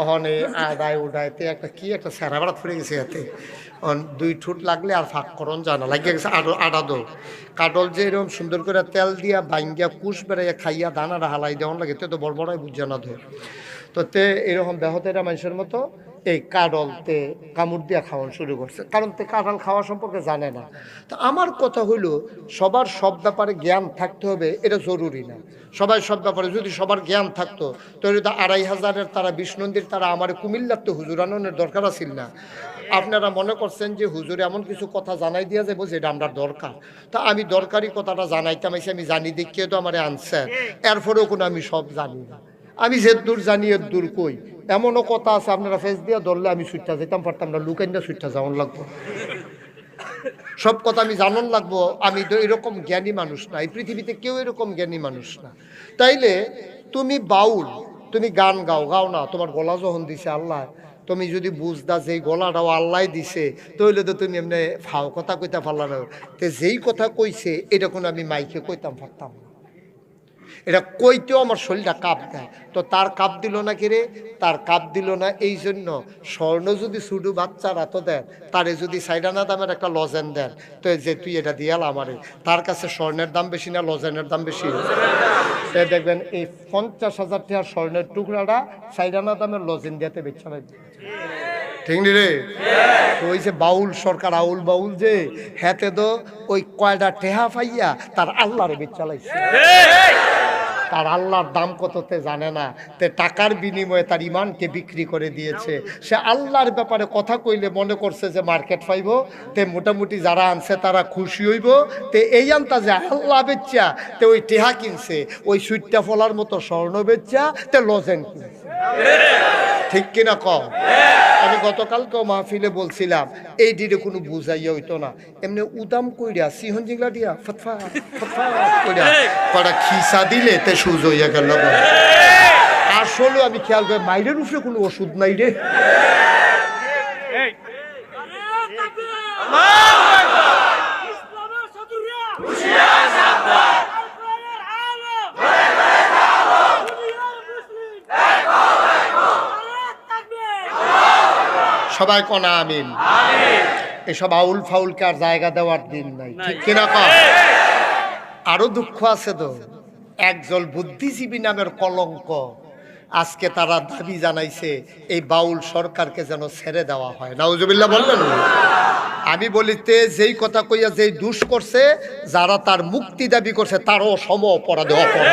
অহনে আদায় উদায়তে একটা কি একটা স্যারা বেড়া ফুরে গেছে এতে। দুই ঠুট লাগলে আর ফাঁক করন জানা লাগিয়ে গেছে আডো, আডা দোল কাডল যে এরকম সুন্দর করে তেল দিয়া বাইঙ্গিয়া কুশ বেড়াইয়া খাইয়া দানাটা হালাই দেওয়ান লাগে তে তো বড় বড়াই বুঝছে না ধর। তো তে এরকম ব্যাহতেরা মানুষের মতো এই কাডল, তে কামড় দিয়া খাওয়ানো শুরু করছে। কারণ তে কাঁঠাল খাওয়া সম্পর্কে জানে না। তো আমার কথা হইল, সবার সব ব্যাপারে জ্ঞান থাকতে হবে, এটা জরুরি না। সবাই সব ব্যাপারে যদি সবার জ্ঞান থাকতো, তাহলে তো আড়াই হাজারের তারা বিষ্ণন্দির তারা আমার কুমিল্লার তো হুজুর আননের দরকার আছিল না। আপনারা মনে করছেন যে হুজুর এমন কিছু কথা জানাই দিয়া যাব যেটা আমরা দরকার। তা আমি দরকারি কথাটা জানাইতাম, এসে আমি জানি দেখিয়ে তো আমার আনসার এরপরেও কোনো আমি সব জানি না। আমি যে দূর জানি এর দূর কই। এমনও কথা আছে, আপনারা ফেস দিয়ে ধরলে আমি সুইটটা যেতাম পারতাম না লুকাইন্দা সুইটটা যাওয়ান লাগবো। সব কথা আমি জানন লাগবো, আমি তো এরকম জ্ঞানী মানুষ না, এই পৃথিবীতে কেউ এরকম জ্ঞানী মানুষ না। তাইলে তুমি বাউল, তুমি গান গাও গাও না, তোমার গলা যখন দিছে আল্লাহ, তুমি যদি বুঝদা যে এই গলাটাও আল্লাহ দিছে তাহলে তো তুমি এমনি ফাও কথা কইতে পারলা না। তো যেই কথা কইছে, এটা কোনো আমি মাইকে কইতাম, পারতাম না। এটা কইতেও আমার শরীরটা কাপ দেয়। তো তার কাপ দিল না কিরে তার কাপ দিল না এই জন্য স্বর্ণ যদি শুধু বাচ্চারা তো দেন, তারে যদি সাইডানা দামের একটা লজেন দেন, তো যে তুই এটা দিয়াল আমারে। তার কাছে স্বর্ণের দাম বেশি না লজেনের দাম বেশি? সে দেখবেন এই পঞ্চাশ হাজার টাকার স্বর্ণের টুকরাটা সাইডানা দামের লজেন দিয়াতে বেচা ঠিক নি রে? ওই যে বাউল সরকার, আউল বাউল যে, হেতে তো ওই কয়টা টেহা পাইয়া তার আল্লাহরে বেচ চালাইছে তার আল্লাহর দাম কততে জানে না। তে টাকার বিনিময়ে তার ইমানকে বিক্রি করে দিয়েছে। সে আল্লাহর ব্যাপারে কথা কইলে মনে করছে যে মার্কেট পাইব, তে মোটামুটি যারা আনছে তারা খুশি হইব। তে এই আনতা যে আল্লাহ বেচ্চা, তে ওই টেহা কিনছে, ওই সুইটটা ফলার মতো স্বর্ণ বেচ্চা, তে লজেন কিনছে। ঠিক কিনা কম আমি গতকালকেও মাহফিলে বলছিলাম, এই দিনে কোনো বুঝাইয়া হইতো না। এমনি উদাম কইরা, সিহন জিংলা দিয়া ফতফা ফতফা কইরা কটা খিসা দিলে তে সুজ হইয়া গেল। আসলে আমি খেয়াল করি, মাইরের উপরে কোনো ওষুধ নাই রে। সবাই কনা আমিন? এসব আউল ফাউলকে আর জায়গা দেওয়ার দিন নাই। ঠিক কিনা কম আরও দুঃখ আছে তো। একজন বুদ্ধিজীবী নামের কলঙ্ক। আজকে তারা দাবি জানাইছে এই বাউল সরকারকে যেন ছেড়ে দেওয়া হয়। নাউজুবিল্লাহ বললেন? আমি বলিতে যেই কথা কইয়া যেই দুষ করছে যারা তার মুক্তি দাবি করছে তারও সম অপরাধে অপরাধ।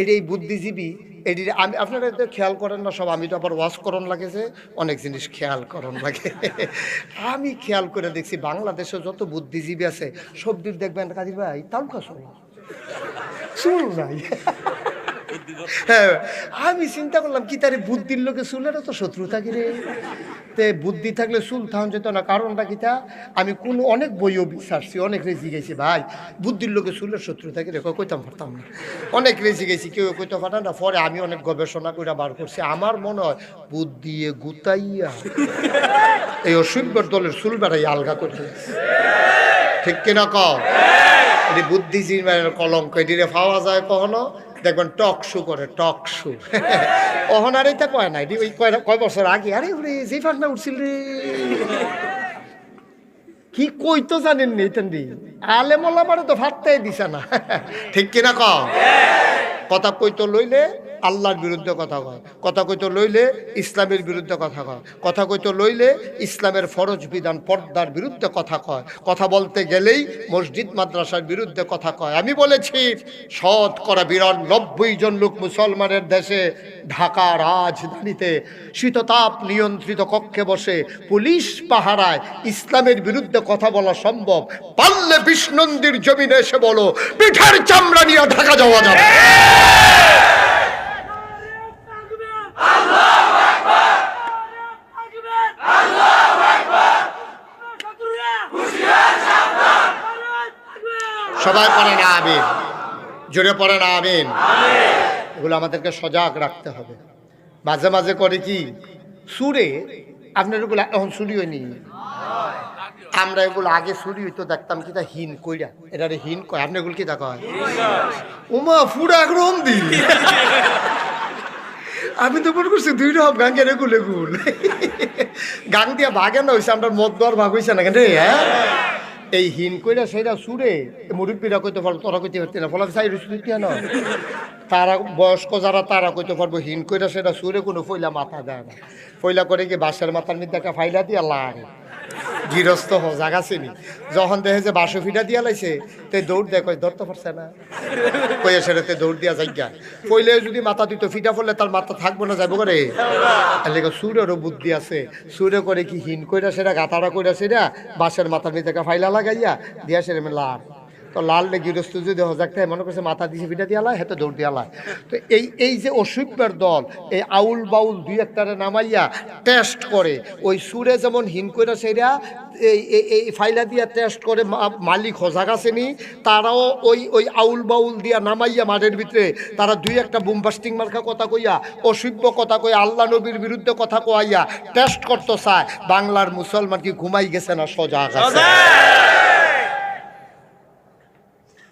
এটি এই বুদ্ধিজীবী এটি আমি আপনারা তো খেয়াল করেন না সব আমি তো আবার ওয়াশ করণ লাগে যে অনেক জিনিস খেয়াল করণ লাগে। আমি খেয়াল করে দেখছি বাংলাদেশে যত বুদ্ধিজীবী আছে সব দিক দেখবেন কাজী ভাই তালকা শোনা চুল নাই। হ্যাঁ, আমি চিন্তা করলাম কি তারে বুদ্ধির লোকে চুলেরও তো শত্রু থাকি রে? তে বুদ্ধি থাকলে থাউন যেত না। কারণটা কিতা আমি কোন অনেক বইও বিচারছি অনেক রেজি গেছি ভাই। বুদ্ধির লোকে চুলের শত্রু থাকি রে কইতাম পারতাম না। অনেক রেজি গেছি কেউ কইতে পারে না। পরে আমি অনেক গবেষণা করে বার করছি। আমার মনে হয় বুদ্ধি গুতাইয়া এই অসুবিধার দলের চুল বেড়াই আলগা করে ফেলেছে। ঠিক কিনা কম এটি বুদ্ধিজীবীর কলঙ্ক, এটিরে পাওয়া যায় কখনো? দেখবেন টক শু করে, টক শু। অহন আর এটা কয় না ওই কয় কয় বছর আগে? আরে ওরে, যে ফাঁকনা উঠছিল রে। কি কই তো জানেন নি তেন্দি আলে মোল্লা মানে তো ভাতটাই দিছে না। ঠিক কিনা ক কথা কইতো লইলে আল্লাহর বিরুদ্ধে কথা কয়। কথা কইতো লইলে ইসলামের বিরুদ্ধে কথা কয়। কথা কইতো লইলে ইসলামের ফরজ বিধান পর্দার বিরুদ্ধে কথা কয়। কথা বলতে গেলেই মসজিদ মাদ্রাসার বিরুদ্ধে কথা কয়। আমি বলেছি, সৎ করা বিরানব্বই জন লোক মুসলমানের দেশে, ঢাকা রাজধানীতে শীততাপ নিয়ন্ত্রিত কক্ষে বসে পুলিশ পাহারায় ইসলামের বিরুদ্ধে কথা বলা সম্ভব। পারলে বিষ্ণন্দির জমিনে এসে বলো, পিঠার চামড়া নিয়ে ঢাকা যাওয়া যাবে। সবাই পড়ে না আমিন। জোরে পড়ে না আমিন। এগুলো আমাদেরকে সজাগ রাখতে হবে। মাঝে মাঝে করে কি? সুরে আপনার এগুলো এখন চুরি হয়নি। আমরা এগুলো আগে চুরি হইতো, দেখতাম কি তা হিন কইরা। এটা হিন কয়, আপনি এগুলো কি দেখা হয়? উমা ফুরা একরম দি আমি তো মনে করছি দুই রকম গাঙ্গের এগুলো, এগুল। গাং দিয়া ভাগে না হয়েছে আমরা মদ দর ভাগ হয়েছে না কেন? হ্যাঁ। এই হিন কইরা সেরা সুরে মুরব্বীরা কইতে পারব, তোরা কইতে পারতি না, ফলে সাই রুচি না। তারা বয়স্ক যারা, তারা কইতে পারব, হিন কইরা সেরা সুরে কোনো ফইলা মাথা দেয় না। ফইলা করে কি বাঁশের মাথার মধ্যে একটা ফাইলা দিয়ে লাগে গৃহস্থ হ জাগা চিনি। যখন দেখে যে বাসু ফিটা দিয়া লাইছে, তে দৌড় দেয় কয়, ধরতে পারছে না। কই সেটা তে দৌড় দিয়া যাইগা। কইলে যদি মাথা দিত ফিটা পড়লে, তার মাথা থাকব না যাব করে তাহলে সুরেরও বুদ্ধি আছে। সুরে করে কি হিন কইরা সেটা গাতাড়া কইরা সেটা বাসের মাথার ভিতরে ফাইলা লাগাইয়া, দিয়া সেটা লাল তো লাল গৃহস্থ যদি হজাক থাকে মনে করছে মাথা দিছে, ফিটা দিয়া হেতে দৌড় দিয়া তো এই এই যে অসুখের দল, এই আউল বাউল দুই একটারে নামাইয়া টেস্ট করে, ওই সুরে যেমন হিন কইরা সেরা এই, এই- ফাইলা দিয়া টেস্ট করে মালিক হজাক আসেনি, তারাও ওই ওই আউল বাউল দিয়া নামাইয়া মাঠের ভিতরে, তারা দুই একটা বুমবাস্টিং মার্কা কথা কইয়া, অসভ্য কথা কইয়া, আল্লাহ নবীর বিরুদ্ধে কথা কইয়া টেস্ট করতে চায়। বাংলার মুসলমান কি ঘুমাই গেছে না সজাগ আছে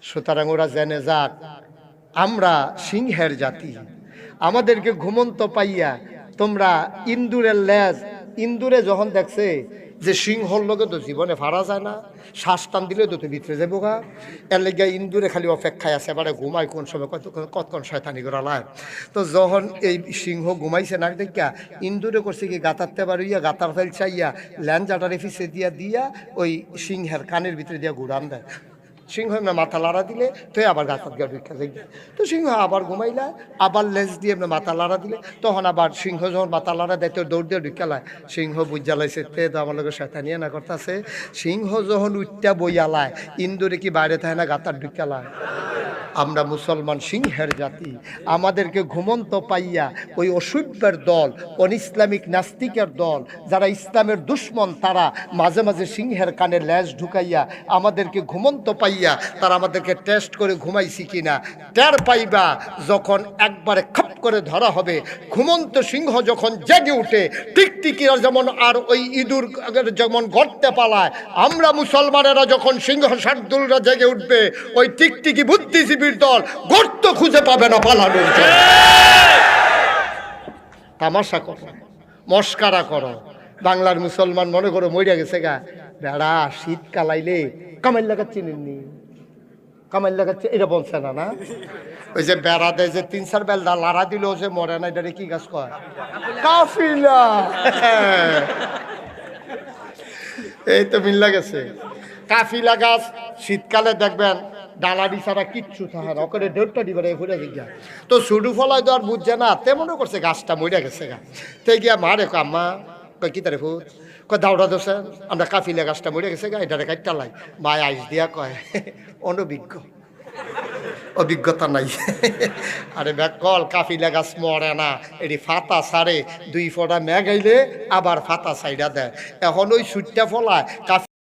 সুতরাং ওরা জেনে যাক, আমরা সিংহের জাতি। আমাদেরকে ঘুমন্ত পাইয়া তোমরা ইন্দুরের লেজ, ইন্দুরে যখন দেখছে যে সিংহর লগে তো জীবনে ফারা যায় না শ্বাস টান দিলে তো তো ভিতরে যাব গা। এর লেগে ইন্দুরে খালি অপেক্ষায় আছে, এবারে ঘুমায় কোন সময়, কত কতক্ষণ শয়তানি করা তো যখন এই সিংহ ঘুমাইছে না দেখা ইন্দুরে করছে কি গাতারতে পারিয়া গাতার ফেল চাইয়া ল্যান্ড ল্যাঞ্জাটারে ফিসে দিয়া দিয়া ওই সিংহের কানের ভিতরে দিয়া ঘুরান দেয়। সিংহ এমনি মাথা লাড়া দিলে, তো আবার গাছ গিয়ে ভিক্ষা যাই তো সিংহ আবার ঘুমাইলা, আবার লেজ দিয়ে এমনি মাথা লাড়া দিলে, তখন আবার সিংহ যখন মাথা লাড়া দেয়, তো দৌড় দিয়ে ঢুকা লায়। সিংহ বুঝালাইছে তে তো আমার লোকের নিয়ে না করতেছে। সিংহ যখন উঠটা বইয়ালায় ইন্দুরে কি বাইরে থাকে না গাতার ঢুকা লায়। আমরা মুসলমান সিংহের জাতি, আমাদেরকে ঘুমন্ত পাইয়া ওই অসভ্যের দল অন ইসলামিক নাস্তিকের দল, যারা ইসলামের দুশ্মন, তারা মাঝে মাঝে সিংহের কানে ল্যাস ঢুকাইয়া আমাদেরকে ঘুমন্ত পাইয়া তারা আমাদেরকে টেস্ট করে ঘুমাইছি কিনা। টের পাইবা যখন একবারে খপ করে ধরা হবে। ঘুমন্ত সিংহ যখন জেগে উঠে টিকটিকিরা যেমন আর ওই ইঁদুর যেমন গড়তে পালায়, আমরা মুসলমানেরা যখন সিংহ শার্দুলরা জেগে উঠবে, ওই টিকটিকি বুদ্ধিজীবীর দল গর্ত খুঁজে পাবে না পালানোর তামাশা করো, মস্কারা করো। বাংলার মুসলমান মনে করো মরিয়া গেছে গা। বেড়া, শীতকাল আইলে কামাইল লাগাচ্ছি নিননি কামাইল লাগাচ্ছে এটা বলছে না না? ওই যে বেড়া দেয় যে তিন চার বেলদা লাড়া দিল যে মরে না, এটা কি গাছ কয়? কাফিলা এই তো মিল্লা গেছে কাফিলা গাছ শীতকালে দেখবেন ডালা ছাড়া কিচ্ছু না ওখানে ডেটটা দিবে ঘুরে গিয়া তো সুডু ফলাই তো আর বুঝছে না, তেমনও করছে, গাছটা মরে গেছে গা। তে গিয়া মারে আম্মা, কয়, কি তারে ফুট কয় দাউড়া দোষে আমরা কাফিলে গাছটা মরে গেছে গা, এটারে কাটটা লাই। মায় আইস দিয়া কয়, অনভিজ্ঞ, অভিজ্ঞতা নাই। আরে ব্যাকল কাফিলা গাছ মরে না, এটি ফাতা সারে, দুই ফোটা মেঘ আইলে আবার ফাতা সাইডা দেয়। এখন ওই সুটটা ফলায়, কাফি